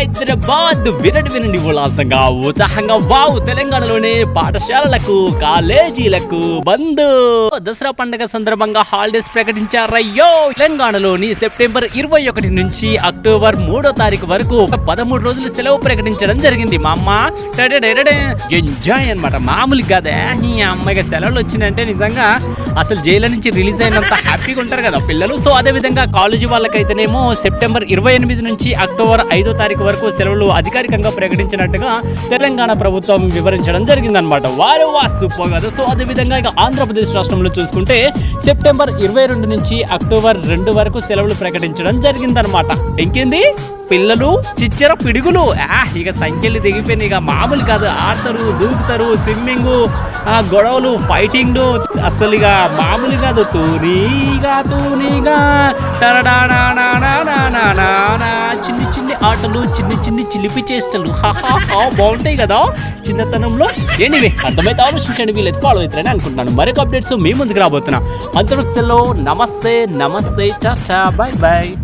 హైదరాబాద్ వినటి వినండి ఉల్లాసంగా ఉత్సాహంగా వావ్ తెలంగాణలోనే పాఠశాలలకు కాలేజీలకు బంద్. దసరా పండుగ సందర్భంగా హాలిడేస్ ప్రకటించారయ్యో. తెలంగాణలోని సెప్టెంబర్ ఇరవై ఒకటి నుంచి అక్టోబర్ మూడో తారీఖు వరకు పదమూడు రోజులు సెలవు ప్రకటించడం జరిగింది మా అమ్మ ఎంజాయ్ అనమాట మామూలు కదా. ఈ అమ్మాయికి సెలవులు వచ్చినాయంటే నిజంగా అసలు జైలు నుంచి రిలీజ్ అయినంత హ్యాపీగా ఉంటారు కదా పిల్లలు. సో అదే విధంగా కాలేజీ వాళ్ళకైతేనేమో సెప్టెంబర్ ఇరవై ఎనిమిది నుంచి అక్టోబర్ ఐదో తారీఖు వరకు సెలవులు అధికారికంగా ప్రకటించినట్టుగా తెలంగాణ ప్రభుత్వం వివరించడం జరిగిందనమాట వారు వా సూపర్ కదా సో అదే విధంగా ఇక ఆంధ్రప్రదేశ్ రాష్ట్రంలో చూసుకుంటే సెప్టెంబర్ ఇరవై రెండు నుంచి అక్టోబర్ రెండు వరకు సెలవులు ప్రకటించడం జరిగిందనమాట ఇంకేంది? పిల్లలు చిచ్చర పిడుగులు. ఆ, ఇక సంఖ్యలు దిగిపోయినాయి. ఇక మామూలు కాదు. ఆడతారు దూకుతారు స్విమ్మింగ్ గొడవలు ఫైటింగ్. అసలు ఇక మామూలు కాదు. తూనీగా తూనీగా. చిన్ని ఆటలు చిన్ని చిన్ని చిలిపి చేష్టలు. బాగుంటాయి కదా? చిన్నతనంలో? ఎనివే అర్థమైతే ఆలోచించండి వీళ్ళైతే ఫాలో అవుతారని అనుకుంటున్నాను. మరొక అప్డేట్స్ మీ ముందుకు రాబోతున్నా. అంతరిక్షంలో నమస్తే నమస్తే చాచా బాయ్ బాయ్.